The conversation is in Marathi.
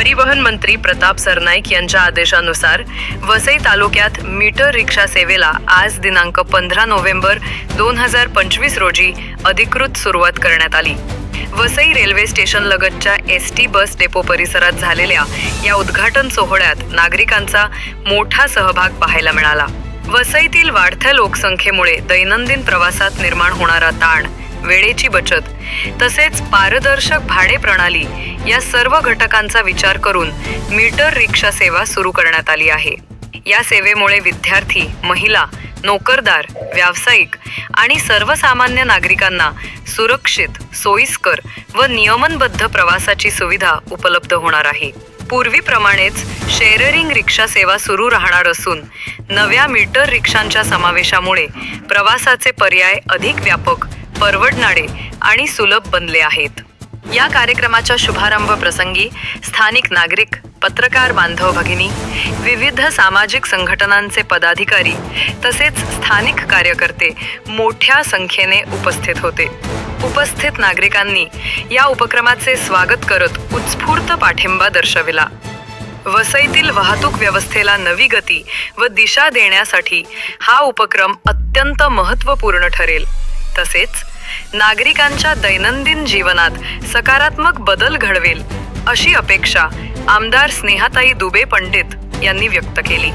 परिवहन मंत्री प्रताप सरनाईक यांच्या आदेशानुसार वसई तालुक्यात मीटर रिक्षा सेवेला आज दिनांक पंधरा नोव्हेंबर दोन हजार पंचवीस रोजी अधिकृत सुरुवात करण्यात आली. वसई रेल्वे स्टेशन लगतच्या एस टी बस डेपो परिसरात झालेल्या या उद्घाटन सोहळ्यात नागरिकांचा मोठा सहभाग पाहायला मिळाला. वसईतील वाढत्या लोकसंख्येमुळे दैनंदिन प्रवासात निर्माण होणारा ताण वेळेची बचत. तसेच पारदर्शक भाडे प्रणाली या सर्व घटकांचा विचार करून मीटर रिक्षा सेवा सुरू करण्यात आली आहे. या सेवेमुळे विद्यार्थी महिला नोकरदार व्यावसायिक आणि सर्वसामान्य नागरिकांना सुरक्षित सोयीस्कर व नियमनबद्ध प्रवासाची सुविधा उपलब्ध होणार आहे. पूर्वीप्रमाणेच शेअरिंग रिक्षा सेवा सुरू राहणार असून नव्या मीटर रिक्षांच्या समावेशामुळे प्रवासाचे पर्याय अधिक व्यापक परवडणारे आणि सुलभ बनले आहेत. या कार्यक्रमाच्या शुभारंभ प्रसंगी स्थानिक नागरिक पत्रकार बांधव भगिनी विविध सामाजिक संघटनांचे पदाधिकारी तसेच स्थानिक कार्यकर्ते मोठ्या संख्येने उपस्थित होते. उपस्थित नागरिकांनी या उपक्रमाचे स्वागत करत उत्स्फूर्त पाठिंबा दर्शविला. वसईतील वाहतूक व्यवस्थेला नवी गती व दिशा देण्यासाठी हा उपक्रम अत्यंत महत्त्वपूर्ण ठरेल. तसेच नागरिकांच्या दैनंदिन जीवनात सकारात्मक बदल घडवेल अशी अपेक्षा आमदार स्नेहाताई दुबे पंडित यांनी व्यक्त केली.